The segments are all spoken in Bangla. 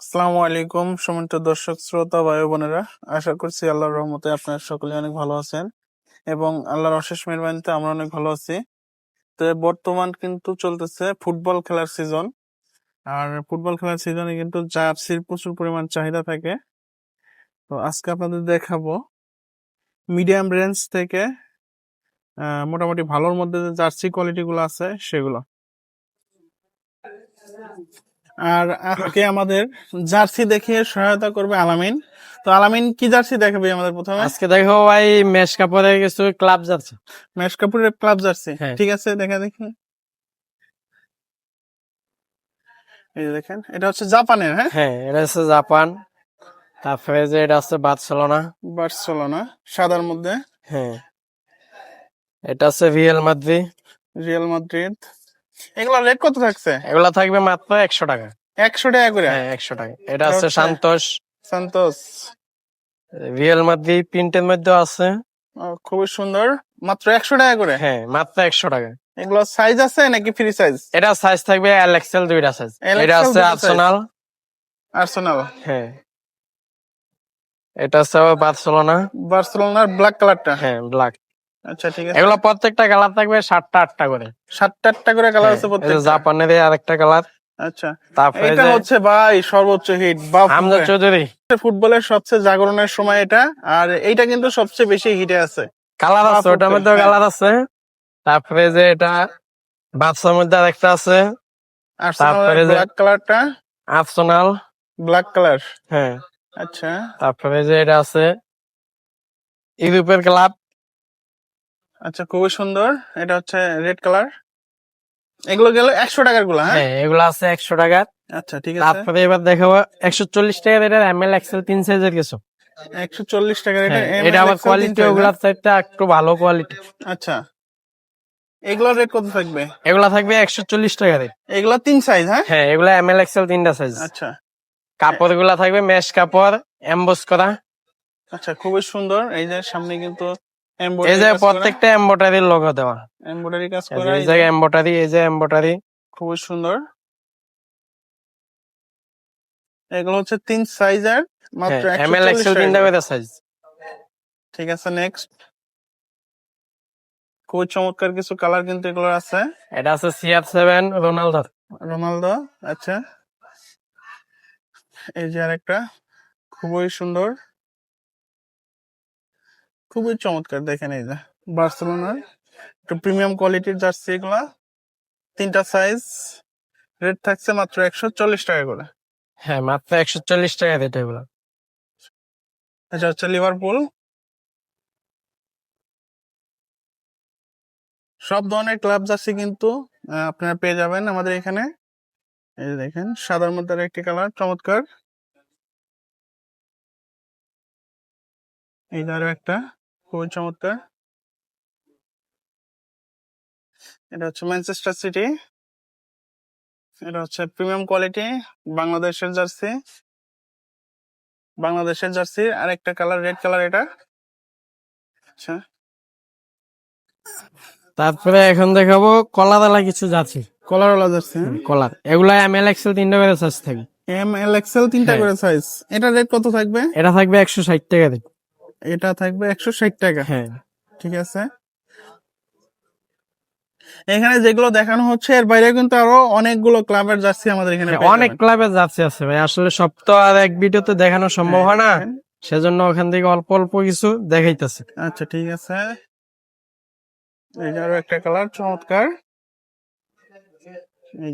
আসসালামু আলাইকুম, সম্মানিত দর্শক, শ্রোতা, ভাই বোনেরা। আশা করছি আল্লাহর রহমতে আপনারা সকলে অনেক ভালো আছেন এবং আল্লাহর অশেষ মেহরবানিতে আমরা অনেক ভালো আছি। তো বর্তমান কিন্তু চলতেছে ফুটবল খেলার সিজন আর ফুটবল খেলার সিজনে কিন্তু জার্সির প্রচুর পরিমাণ চাহিদা থাকে। তো আজকে আপনাদের দেখাবো মিডিয়াম রেঞ্জ থেকে মোটামুটি ভালোর মধ্যে যে জার্সি কোয়ালিটি গুলো আছে সেগুলো। আর আজকে আমাদের জার্সি দেখে সহায়তা করবে আলামিন। তো আলামিন কি জার্সি দেখাবে আমাদের প্রথমে? আজকে দেখো ভাই মেশ কাপড়ের কিছু ক্লাব যাচ্ছে মেশ কাপুরের ক্লাব জার্সি। হ্যাঁ। ঠিক আছে দেখা দেখি। এই যে দেখেন এটা হচ্ছে জাপানের হ্যাঁ? হ্যাঁ এটা হচ্ছে জাপান। তারপরে যে এটা হচ্ছে বার্সেলোনা। বার্সেলোনা সাদার মধ্যে। হ্যাঁ। এটা হচ্ছে রিয়েল মাদ্রি রিয়াল মাদ্রিদ। এগুলো রেট কত থাকছে? এগুলা থাকবে মাত্র একশো টাকা। একশো টাকা করে? হ্যাঁ একশো টাকা। এটা হচ্ছে হচ্ছে- সান্তোষ রিয়েল মাদ্রি প্রিন্টের মধ্যে আছে। খুবই সুন্দর। মাত্র একশো টাকা করে? হ্যাঁ মাত্র একশো টাকা। এগুলো সাইজ আছে নাকি ফ্রি সাইজ এটা সাইজ থাকবে এল এক্সেল দুইটা সাইজ এটা size। আর্সেনাল আর্সেনাল হ্যাঁ। এটা আবার বার্সেলোনা বার্সেলোনার ব্ল্যাক কালারটা হ্যাঁ ব্ল্যাক আচ্ছা ঠিক আছে। এগুলো প্রত্যেকটা কালার থাকবে সাতটা আটটা করে। সাতটা আটটা করে কালার আছে হ্যাঁ, প্রত্যেকটা? জাপানের আরেকটা কালার আচ্ছা। তারপরে এটা হচ্ছে ভাই সর্বোচ্চ হিট বা হামজা চৌধুরী। ফুটবলের সবচেয়ে জাগরণের সময় এটা আর এইটা কিন্তু সবচেয়ে বেশি হিটে আছে। কালার আছে ওটার মধ্যে। কালার আছে। তারপরে যে এটা বাদশার মধ্যে আরেকটা আছে। আর তারপরে যে- ব্ল্যাক কালারটা আর্সেনাল ব্ল্যাক কালার হ্যাঁ। আচ্ছা। তারপরে যে এটা আছে ইউরোপের ক্লাব আচ্ছা খুবই সুন্দর। এটা হচ্ছে রেড কালার। এগুলো গেল একশো টাকারগুলা হ্যাঁ? হ্যাঁ এগুলো আছে একশো টাকার। আচ্ছা ঠিক আছে। তারপরে এবার দেখাবো একশো চল্লিশ টাকার এটা এম এল এক্সেল তিন সাইজের কিছু। একশো চল্লিশ টাকার এটা হ্যাঁ, এটা আবার কোয়ালিটি ওগুলার চাইতে একটু ভালো কোয়ালিটি? আচ্ছা। এগুলোর রেট কত থাকবে? এগুলা থাকবে একশো চল্লিশ টাকারে এগুলো তিন সাইজ হ্যাঁ? হ্যাঁ এগুলা এম এল এক্সেল তিনটা সাইজ আচ্ছা। কাপড়গুলা থাকবে মেশ কাপড় এমবোস করা। আচ্ছা খুবই সুন্দর। এই যে সামনে কিন্তু এই যে প্রত্যেকটা এম্বোটারির লোগো দেওয়া। এমব্রয়ডারি কাজ করা এই যে এম্বোটারি এই যে এম্বোটারি খুবই সুন্দর। এগুলো হচ্ছে তিন সাইজের মাত্র এম এল 140 এক্সেল তিনটা করে। সাইজ ঠিক আছে নেক্সট খুবই চমৎকার কিছু কালার কিন্তু এগুলো আছে। এটা আছে সিআর সেভেন রোনালদো রোনালদো আচ্ছা। এই যে আরেকটা খুবই সুন্দর। খুবই চমৎকার দেখেন এই যে। বার্সেলোনার একটু প্রিমিয়াম কোয়ালিটির জার্সি এগুলা। তিনটা সাইজ রেট থাকছে মাত্র একশো চল্লিশ টাকা করে। হ্যাঁ মাত্র একশো চল্লিশ টাকা রেট এগুলো। আচ্ছা হচ্ছে লিভারপুল সব ধরনের ক্লাব জার্সি কিন্তু আপনারা পেয়ে যাবেন আমাদের এখানে। এই যে দেখেন সাদার মধ্যে একটি কালার চমৎকার। এই আরও একটা। খুবই চমৎকার। এটা হচ্ছে ম্যানচেস্টার সিটি এটা হচ্ছে প্রিমিয়াম কোয়ালিটি বাংলাদেশের জার্সি বাংলাদেশের জার্সি আর একটা কালার রেড কালার এটা। আচ্ছা। তারপরে এখন দেখাবো কলাদালা কিছু যাচ্ছে কলারওয়ালা জার্সি কলার। এগুলা এম এল এক্সেল তিনটা করে সাইজ থাকবে এম এল এক্সেল তিনটা হ্যাঁ। করে সাইজ এটা রেট কত থাকবে? এটা থাকবে একশো ষাট টাকা রেট এটা থাকবে একশো ষাট টাকা। হ্যাঁ। ঠিক আছে? এখানে যেগুলো দেখানো হচ্ছে এর বাইরে কিন্তু আরও অনেকগুলো ক্লাবের জার্সি আমাদের এখানে হ্যাঁ, অনেক ক্লাবের যাচ্ছে আছে ভাই। আসলে সব তো আর এক ভিডিওতে দেখানো সম্ভব হয় না। হ্যাঁ। সেজন্য ওখান থেকে অল্প অল্প কিছু দেখাইতেছে। আচ্ছা ঠিক আছে। এই আরও একটা কালার চমৎকার। এই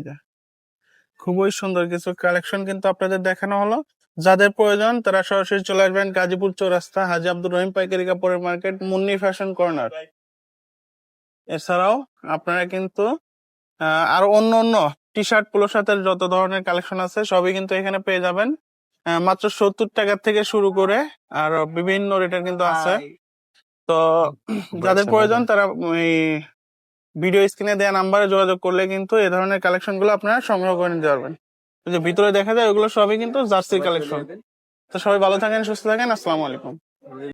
খুবই সুন্দর কিছু কালেকশন কিন্তু আপনাদের দেখানো হলো। যাদের প্রয়োজন তারা সরাসরি চলে আসবেন গাজীপুর চৌরাস্তা হাজি আব্দুর রহিম পাইকারি কাপড়ের মার্কেট মুন্নি ফ্যাশন কর্নার। এছাড়াও আপনারা কিন্তু আরও অন্য অন্য টি শার্ট পোলো শার্টের যত ধরনের কালেকশন আছে সবই কিন্তু এখানে পেয়ে যাবেন। মাত্র সত্তর টাকা থেকে শুরু করে আর বিভিন্ন রেটের কিন্তু আছে। তো যাদের প্রয়োজন তারা এই ভিডিও স্ক্রিনে দেওয়া নাম্বারে যোগাযোগ করলে কিন্তু এ ধরনের কালেকশনগুলো আপনারা সংগ্রহ করে নিতে পারবেন। যে ভিতরে দেখা যায় ওগুলো সবই কিন্তু জার্সির কালেকশন তো সবাই ভালো থাকেন সুস্থ থাকেন আসসালামু আলাইকুম।